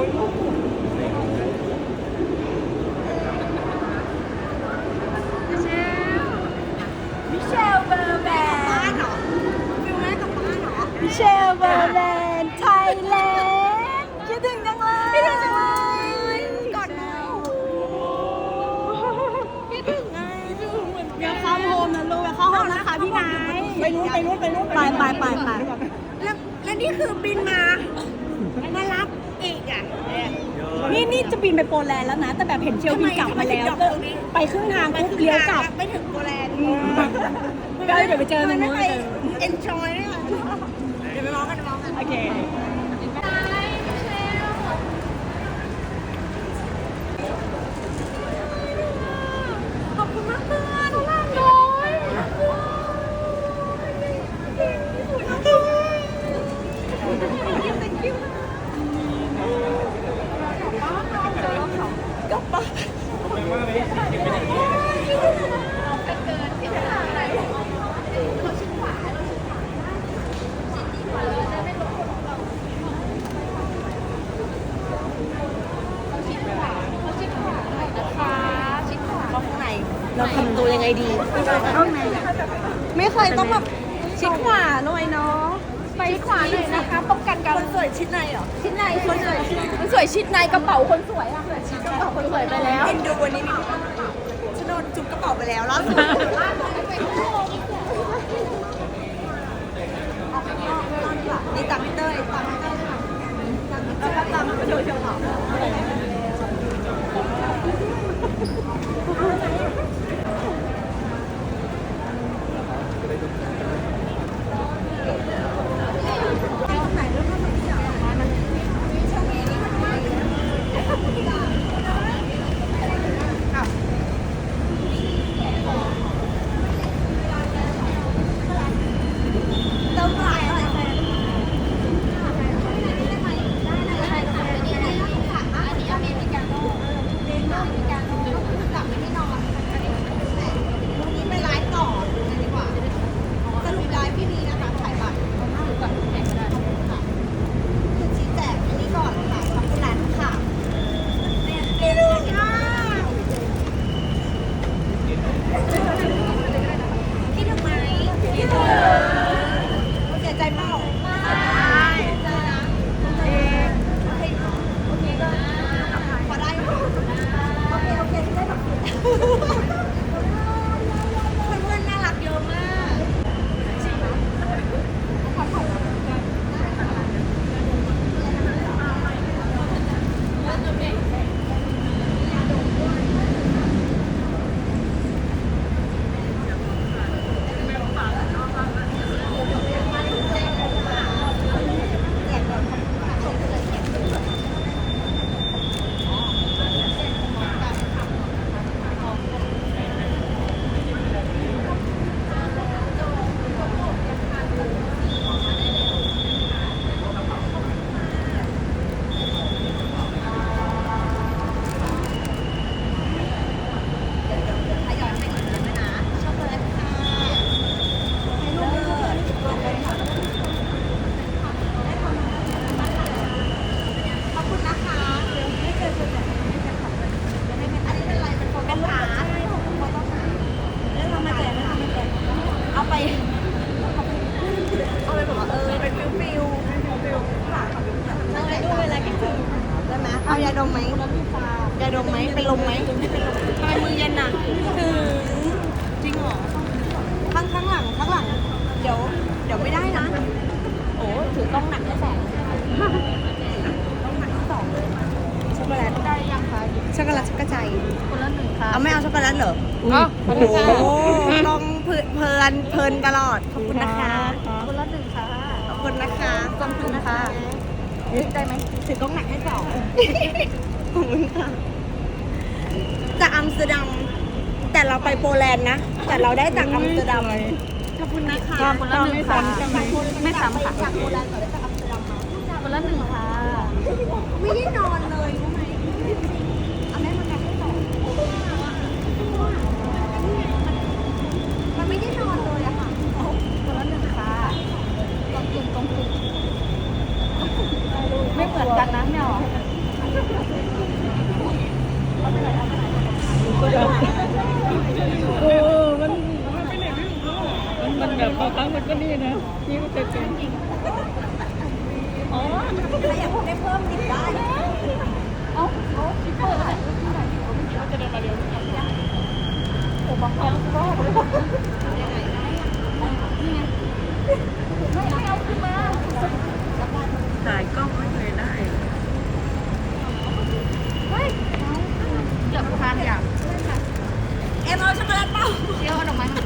มิเชลเบอร์แบบ้านนเหรอฟิลแม่กลับบ้านเหรอมิเชลเบอร์แบนไทยแลนด์คิดถึงจังเลยคิดถึงจังเลยกอดหน่อยคิดถึงไงอย่าเข้าโฮมนะลูกอย่าเข้าโฮมนะคะพี่ไงไปนู้นไปนู้นไปนู้นไปไปไปไปแล้วแล้วนี่คือบินมามารับอีกอะ นี่นี่จะบินไปโปแลนด์แล้วนะ แต่แบบเห็นเชลบินกลับมาแล้วก็ไปครึ่งทางปุ๊บเลี้ยวกลับไปถึงโปแลนด์ก็เดี๋ยวไปเจอตรงไม่นู้นไปไปเจอ enjoy ด้วยกันเดี๋ยวไปมองกันไปมองกันโอเค ขอบคุณมากเพื่อนมากเลย เราทำตัวยังไงดีห้องไหนไม่เคยต้องแบบชิดขวาหน่อยเนาะไป ขวาหน่อยนะคะป้องกันการคนสวยชิดในเหรอชิดในคนสวยคนสวยชิดในกระเป๋าคนสวยอะชิดกระเป๋าคนสวยไปแล้วเอ็นดูวันนี้มีฉันโดนจุ๊บกระเป๋าไปแล้วล่าสุดนี่ตามพี่เต้ยตามพี่เต้ยค่ะแล้วก็ตามมาดูเชียวเหร คนละหนึ่งค่ะ เอาไม่เอาช็อกโกแลตเหรออ๋อโอ้โหลองเพลินเพลินเพลินตลอด ขอบคุณนะคะ คนละหนึ่งค่ะขอบคุณนะคะขอบคุณนะคะยึดได้ไหมถือกล้องหนักให้สองขอบคุณค่ะจากอัมสเตอร์ดัมแต่เราไปโปแลนด์นะ แต่เราได้จากอัมสเตอร์ดัมขอบคุณนะคะคนละหนึ่งค่ะ ไม่ซ้ำค่ะ จากโปแลนด์ต่อได้จากอัมสเตอร์ดัมมาคนละหนึ่งค่ะ ไม่ได้นอนเลย ไม่เหมือนกันนะเนี่ยเออมันมันแบบบางครั้งมันก็นี่นะนี่มันจะจริงอ๋อใครอยากพูได้เพิ่มนิดได้เอ้าเอาชิคกี้พายเขาจะเดินมาเร็วผมบางครั้งก็ยังไงนี่ไงไม่เอาขึ้นมาถ่ายกล้อง ดอกไม้มา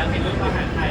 แล้วในเรื่ออาหารไทย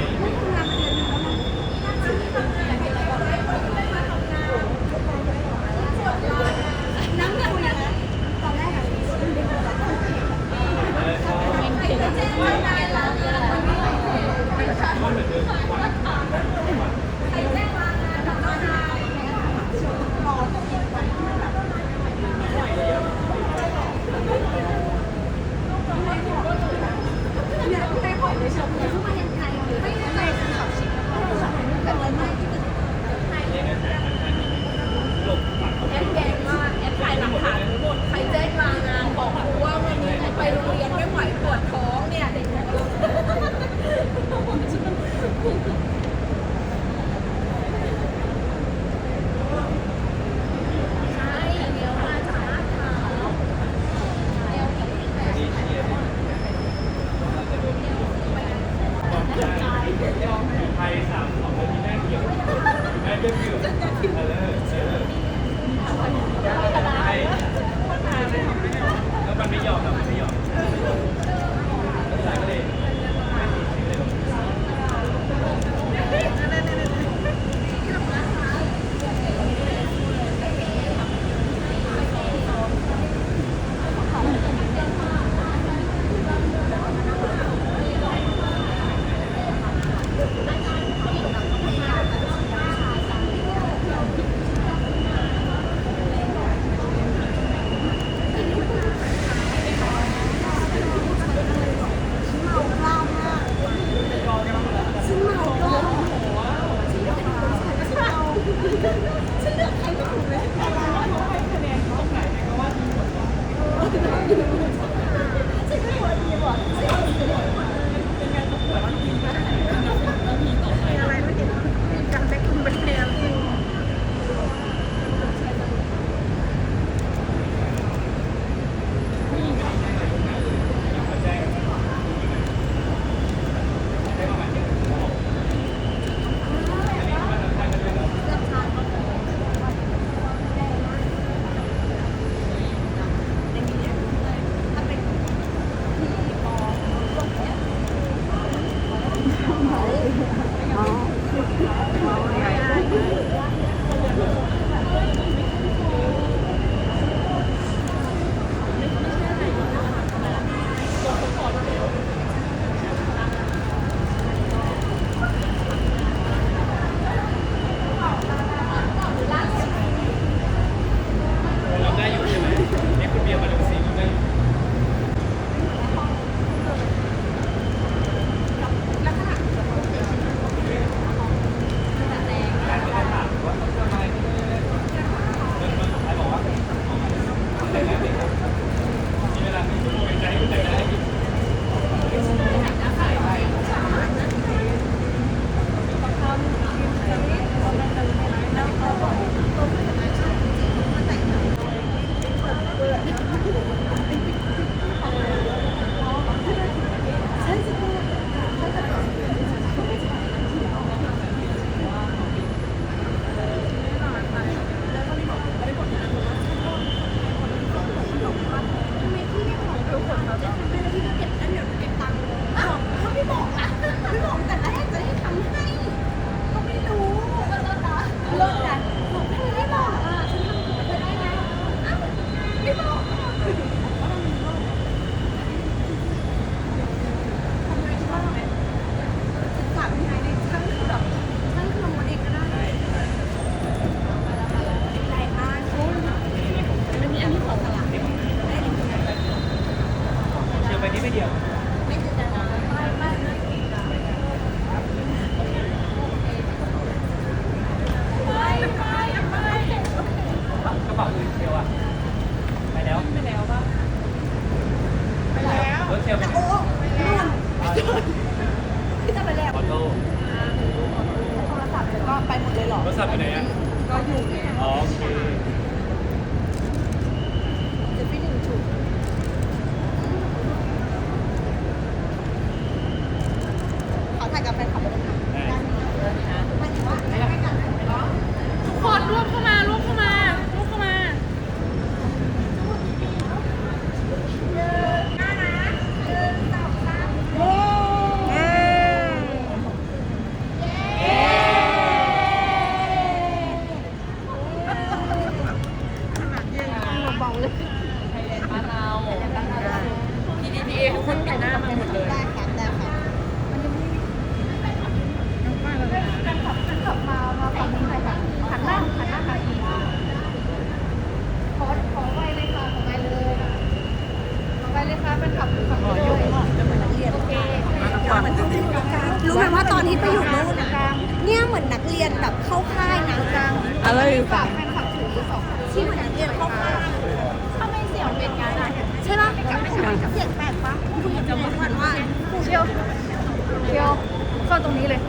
นี้เลย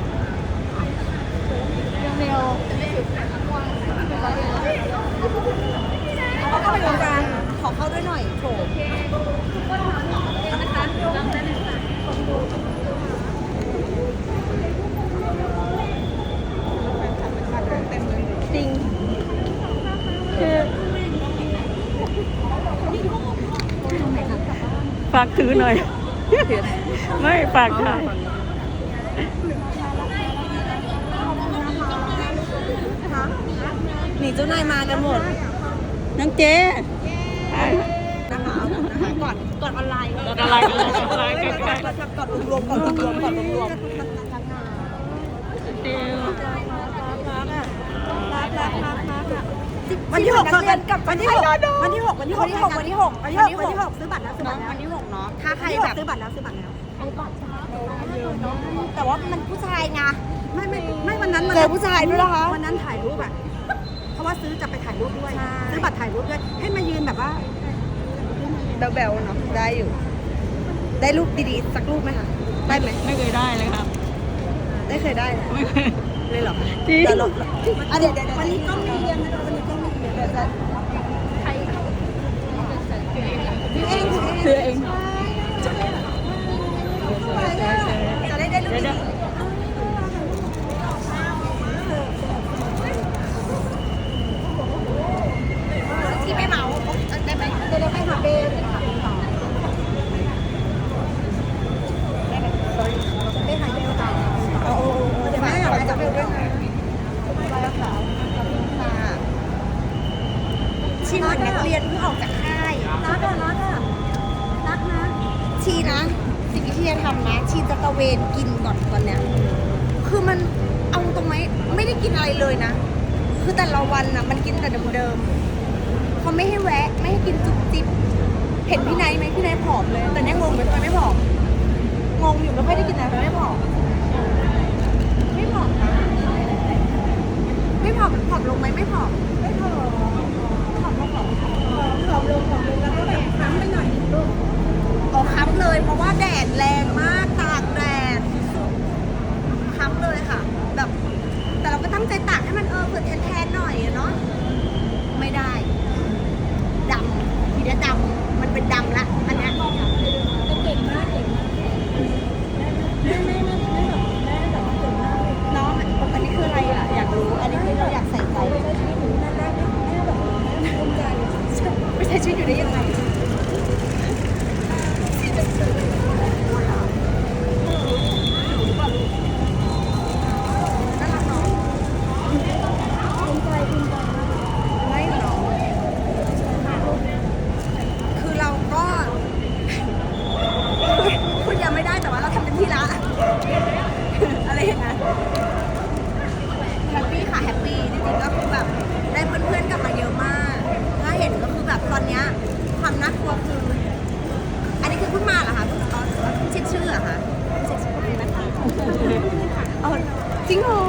เร็วเอาเข้าไปตรงกลางขอเข้าด้วยหน่อยโถนะคะจริงคือฝากถือหน่อย ไม่ฝากถ่าย จ้านายมากันหมดน้องเจ๊นะคะเอานะคะก่อนก่อนออนไลน์ก่อนออนไลน์ก่อนออนไลน์กล้ๆก่อนก่อนรวมก่อนรวมๆก่อนรวมรวมเดียวๆวันที่หกเรียนกับวันที่หกวันที่หกวันที่หกวันที่หกวันที่หกวันที่หกวันที่หกซื้อบัตรแล้วซื้อบัตรแล้ววันที่หกเนาะถ้าใครแบบซื้อบัตรแล้วซื้อบัตรแล้วแต่ว่ามันผู้ชายไงไม่ไม่ไม่วันนั้นมันเจอผู้ชายด้วยเหรอคะวันนั้นถ่ายรูปอะ ราะว่าซื้อจะไปถ่ายรูปด้วย ซื้อบัตรถ่ายรูปด้วย ให้มายืนแบบว่าแบลๆเนาะได้อยู่ ได้รูปดีๆสักรูปไหมคะได้ไหมไม่เคยได้เลยครับ ได้เคยได้ไม่เคยเลยเหรอจริงเดี๋ยวเราอะเดี๋ยวเดี๋ยววันนี้ต้องมีเรียนนะวันนี้ต้องมีเรียนเดี๋ยวจะใครถือเองถือเองซื้อเองจะได้ได้รูป เดี๋ยว ดี เดี๋ยว ๆที่ไม่เมาได้ไหมเดี๋ยวเราไปหาเบนไปหาเบลค่ะโอ้โหเดี๋ยวแม่หาจะเบลด้วยนะชีเหมือนนักเรียนเพิ่งออกจากค่ายรักอะรักอะรักนะ ชีนะ สิ่งที่ชีจะทำนะ ชีจะตระ เวนกินก่อนตอนเนี้ยคือมันเอาตรงไหมไม่ได้กินอะไรเลยนะ คือแต่ละวันน่ะ มันกินแต่เดิมๆเขาไม่ให้แวะ ไม่ให้กินจุบจิบเห็นพี่นท์ไหมพี่นท์ผอมเลย แต่เนี่ยงงเลยทำไมไม่ผอมงงอยู่แล้วไม่ได้กินอะไรทำไมไม่ผอมไม่ผอมนะไม่ผอมผอมลงไหมไม่ผอมไม่ผอมผอมลงผอมผอมลงผอมลงแล้วก็แบบค้ำไปหน่อยลูกออกค้ำเลยเพราะว่าแดดแรงมาก เลยค่ะ แบบ แต่เราก็ตั้งใจตากให้มันเออเผื่อแทนๆหน่อยอะเนาะไม่ได้ดำทีนี้ดำมันเป็นดำละอันเนี้ยเก่งมากเก่งมากไม่ไม่ไม่ไม่แบบแม่แบบเก่งมากน้องอันนี้คืออะไรอะ อยากรู้ อันนี้คือเราอยากใส่ใจไม่ใช่ชีวิตอยู่นั่นแรกแม่แบบภูมิใจไม่ใช่ชีวิตอยู่ได้ยังไงน่ารักเนาะภูมิใจภูมิใจไม่หรอกคือเราก็ คุณยังไม่ได้แต่ว่าเราทำเต็มที่ละ อะไรอย่างเงี้ยแฮปปี้ค่ะแฮปปี้จริงๆก็คือแบบได้เพื่อนๆกลับมาเยอะมาก ถ้าเห็นก็คือแบบตอนเนี้ยความน่ากลัวคือ อันนี้คือเพิ่งมาเหรอคะเพิ่งอ๋อเพิ่งเช็คชื่อเหรอคะเช็คชื่อเลยนะคะเอาจริงเหรอ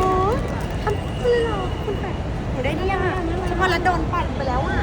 ทำคือเหรอคุณแปดหนูได้เนี่ยเฉ พาะแล้วโดนปั่นไปแล้วอะ